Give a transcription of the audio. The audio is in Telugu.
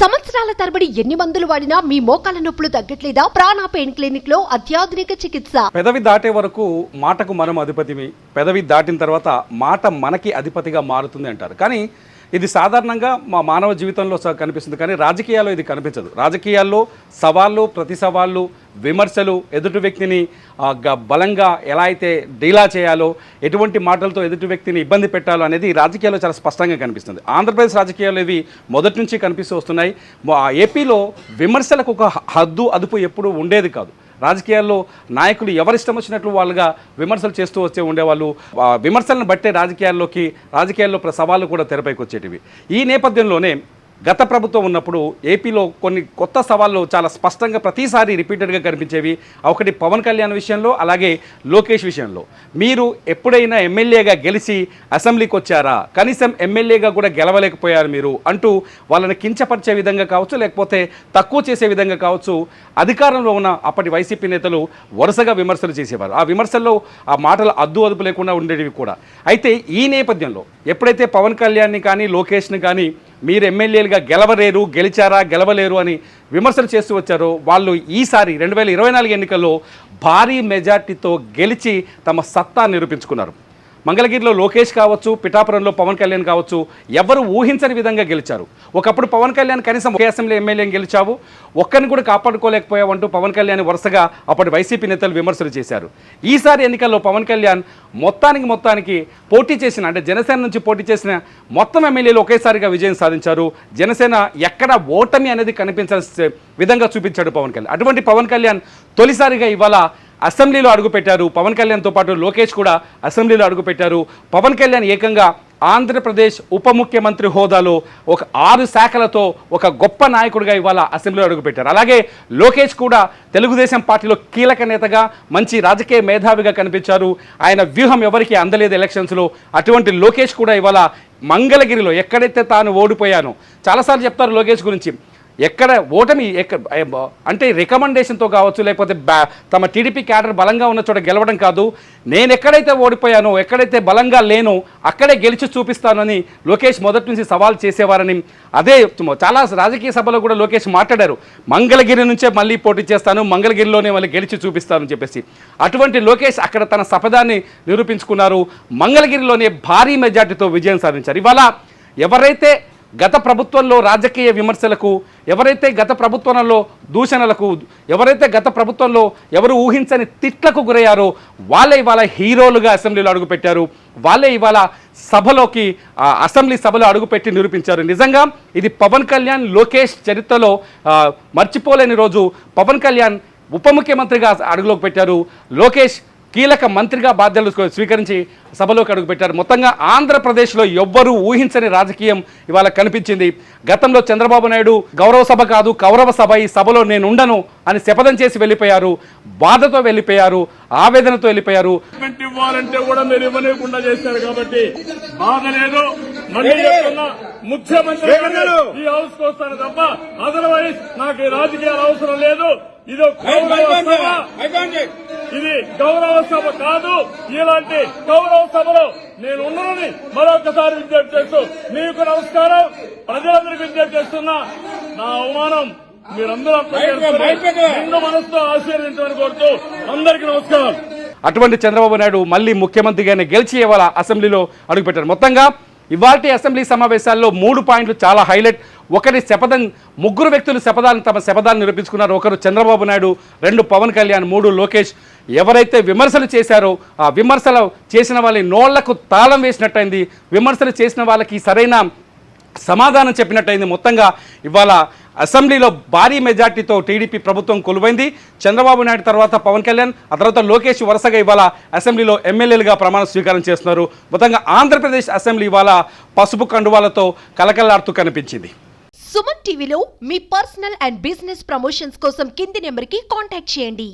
సంవత్సరాల తరబడి ఎన్ని మందులు వాడినా మీ మోకాల నొప్పులు తగ్గట్లేదా? ప్రాణ పెయిన్ క్లినిక్లో అత్యాధునిక చికిత్స. పెదవి దాటే వరకు మాటకు మనం అధిపతిమి పెదవి దాటిన తర్వాత మాట మనకి అధిపతిగా మారుతుంది అంటారు. కానీ ఇది సాధారణంగా మా మానవ జీవితంలో కనిపిస్తుంది కానీ రాజకీయాల్లో ఇది కనిపించదు. రాజకీయాల్లో సవాళ్ళు ప్రతి సవాళ్ళు విమర్శలు ఎదుటి వ్యక్తిని గ- బలంగా ఎలా అయితే డీలా చేయాలో ఎటువంటి మాటలతో ఎదుటి వ్యక్తిని ఇబ్బంది పెట్టాలో అనేది రాజకీయాల్లో చాలా స్పష్టంగా కనిపిస్తుంది. ఆంధ్రప్రదేశ్ రాజకీయాలు ఇవి మొదటి నుంచి కనిపిస్తూ వస్తున్నాయి. ఏపీలో విమర్శలకు ఒక హ- హద్దు అదుపు ఎప్పుడూ ఉండేది కాదు. రాజకీయాల్లో నాయకులు ఎవరిష్టం వచ్చినట్లు వాళ్ళుగా విమర్శలు చేస్తూ వచ్చే ఉండేవాళ్ళు. విమర్శలను బట్టే రాజకీయాల్లోకి రాజకీయాల్లో ప్ర- సవాళ్ళు కూడా తెరపైకి వచ్చేటివి ఈ నేపథ్యంలోనే గత ప్రభుత్వం ఉన్నప్పుడు ఏపీలో కొన్ని కొత్త సవాళ్ళు చాలా స్పష్టంగా ప్రతిసారి రిపీటెడ్గా కనిపించేవి. ఒకటి పవన్ కళ్యాణ్ విషయంలో అలాగే లోకేష్ విషయంలో. మీరు ఎప్పుడైనా ఎమ్మెల్యేగా గెలిచి అసెంబ్లీకి వచ్చారా? కనీసం ఎమ్మెల్యేగా కూడా గెలవలేకపోయారు మీరు అంటూ వాళ్ళని కించపరిచే విధంగా కావచ్చు లేకపోతే తక్కువ చేసే విధంగా కావచ్చు అధికారంలో ఉన్న అప్పటి వైసీపీ నేతలు వరుసగా విమర్శలు చేసేవారు. ఆ విమర్శల్లో ఆ మాటలు అద్దు అదుపు లేకుండా ఉండేవి కూడా. అయితే ఈ నేపథ్యంలో ఎప్పుడైతే పవన్ కళ్యాణ్ని కానీ లోకేష్ని కానీ మీరు ఎమ్మెల్యేలుగా గెలవలేరు గెలిచారా గెలవలేరు అని విమర్శలు చేస్తూ వచ్చారో. వాళ్ళు ఈసారి రెండు వేల ఇరవై నాలుగు ఎన్నికల్లో భారీ మెజార్టీతో గెలిచి తమ సత్తా నిరూపించుకున్నారు. మంగళగిరిలో లోకేష్ కావచ్చు పిఠాపురంలో పవన్ కళ్యాణ్ కావచ్చు ఎవరు ఊహించని విధంగా గెలిచారు. ఒకప్పుడు పవన్ కళ్యాణ్ కనీసం ఒకే అసెంబ్లీ ఎమ్మెల్యేని గెలిచావు. ఒక్కరిని కూడా కాపాడుకోలేకపోయావంటూ పవన్ కళ్యాణ్ వరుసగా అప్పటి వైసీపీ నేతలు విమర్శలు చేశారు. ఈసారి ఎన్నికల్లో పవన్ కళ్యాణ్ మొత్తానికి మొత్తానికి పోటీ చేసిన అంటే జనసేన నుంచి పోటీ చేసిన మొత్తం ఎమ్మెల్యేలు ఒకేసారిగా విజయం సాధించారు. జనసేన ఎక్కడ ఓటమి అనేది కనిపించాల్సిన విధంగా చూపించాడు పవన్ కళ్యాణ్. అటువంటి పవన్ కళ్యాణ్ తొలిసారిగా ఇవాళ అసెంబ్లీలో అడుగుపెట్టారు. పవన్ కళ్యాణ్తో పాటు లోకేష్ కూడా అసెంబ్లీలో అడుగుపెట్టారు. పవన్ కళ్యాణ్ ఏకంగా ఆంధ్రప్రదేశ్ ఉప ముఖ్యమంత్రి హోదాలో ఒక ఆరు శాఖలతో ఒక గొప్ప నాయకుడిగా ఇవాళ అసెంబ్లీలో అడుగుపెట్టారు. అలాగే లోకేష్ కూడా తెలుగుదేశం పార్టీలో కీలక నేతగా మంచి రాజకీయ మేధావిగా కనిపించారు. ఆయన వ్యూహం ఎవరికి అందలేదు ఎలక్షన్స్లో. అటువంటి లోకేష్ కూడా ఇవాళ మంగళగిరిలో ఎక్కడైతే తాను ఓడిపోయానో చాలాసార్లు చెప్తారు లోకేష్ గురించి ఎక్కడ ఓటమి ఎక్క బ- అంటే రికమెండేషన్తో కావచ్చు లేకపోతే బ్యా తమ టీడీపీ క్యాడర్ బలంగా ఉన్న చోట గెలవడం కాదు. నేను ఎక్కడైతే ఓడిపోయానో ఎక్కడైతే బలంగా లేనో అక్కడే గెలిచి చూపిస్తానని లోకేష్ మొదటి నుంచి సవాల్ చేసేవారని అదే చాలా రాజకీయ సభలో కూడా లోకేష్ మాట్లాడారు. మంగళగిరి నుంచే మళ్ళీ పోటీ చేస్తాను మంగళగిరిలోనే మళ్ళీ గెలిచి చూపిస్తానని చెప్పేసి. అటువంటి లోకేష్ అక్కడ తన సపదాన్ని నిరూపించుకున్నారు. మంగళగిరిలోనే భారీ మెజార్టీతో విజయం సాధించారు. ఇవాళ ఎవరైతే గత ప్రభుత్వంలో రాజకీయ విమర్శలకు ఎవరైతే గత ప్రభుత్వంలో దూషణలకు ఎవరైతే గత ప్రభుత్వంలో ఎవరు ఊహించని తిట్లకు గురయ్యారో వాళ్ళే ఇవాళ హీరోలుగా అసెంబ్లీలో అడుగుపెట్టారు. వాళ్ళే ఇవాళ సభలోకి అసెంబ్లీ సభలో అడుగుపెట్టి నిరూపించారు. నిజంగా ఇది పవన్ కళ్యాణ్ లోకేష్ చరిత్రలో మర్చిపోలేని రోజు. పవన్ కళ్యాణ్ ఉప ముఖ్యమంత్రిగా అడుగులోకి పెట్టారు. లోకేష్ కీలక మంత్రిగా బాధ్యతలు స్వీ- స్వీకరించి సభలోకి అడుగుపెట్టారు మొత్తంగా ఆంధ్రప్రదేశ్లో ఎవ్వరూ ఊహించని రాజకీయం ఇవాళ కనిపించింది. గతంలో చంద్రబాబు నాయుడు గౌరవ సభ కాదు కౌరవ సభ ఈ సభలో నేను ఉండను అని శపథం చేసి వెళ్ళిపోయారు. బాధతో వెళ్ళిపోయారు ఆవేదనతో వెళ్ళిపోయారు. ఇవ్వాలంటే కూడా మీరు ఇవ్వలేకుండా చేశారు కాబట్టి బాధ లేదు. మళ్ళీ చెప్తున్నా ముఖ్యమంత్రి ఈ హౌస్కు వస్తాను తప్ప అదర్వైజ్ నాకు ఈ రాజకీయాలు అవసరం లేదు. ఇది ఒక గౌరవ సభ. ఇది గౌరవ సభ కాదు. ఇలాంటి గౌరవ సభలో నేను ఉన్నానని మరొకసారి విజ్ఞప్తి చేస్తూ మీకు నమస్కారం. ప్రజలందరికీ విజ్ఞప్తి చేస్తున్నా నా అవమానం మీరందరూ మనసుతో కోరుతూ అందరికీ నమస్కారం. అటువంటి చంద్రబాబు నాయుడు మళ్ళీ ముఖ్యమంత్రిగానే గెలిచి ఇవాళ అసెంబ్లీలో అడుగుపెట్టారు. మొత్తంగా ఇవాళ అసెంబ్లీ సమావేశాల్లో మూడు పాయింట్లు చాలా హైలైట్. ఒకరి శపథం ముగ్గురు వ్యక్తులు శపథాన్ని తమ శపథాన్ని నిరూపించుకున్నారు. ఒకరు చంద్రబాబు నాయుడు రెండు పవన్ కళ్యాణ్ మూడు లోకేష్. ఎవరైతే విమర్శలు చేశారో ఆ విమర్శలు చేసిన వాళ్ళ నోళ్ళకు తాళం వేసినట్టయింది. విమర్శలు చేసిన వాళ్ళకి సరైన సమాధానం చెప్పినట్టయింది. మొత్తంగా ఇవాళ అసెంబ్లీలో భారీ మెజార్టీతో టీడీపీ ప్రభుత్వం కొలువైంది. చంద్రబాబు నాయుడు తర్వాత పవన్ కళ్యాణ్ ఆ తర్వాత లోకేష్ వరుసగా ఇవాళ అసెంబ్లీలో ఎమ్మెల్యేలుగా ప్రమాణ స్వీకారం చేస్తున్నారు. మొత్తంగా ఆంధ్రప్రదేశ్ అసెంబ్లీ ఇవాళ పసుపు కండువాలతో కలకల్లాడుతూ కనిపించింది. సుమన్ టీవీలో మీ పర్సనల్ అండ్ బిజినెస్ ప్రమోషన్స్ కోసం కింది నెంబర్కి కాంటాక్ట్ చేయండి.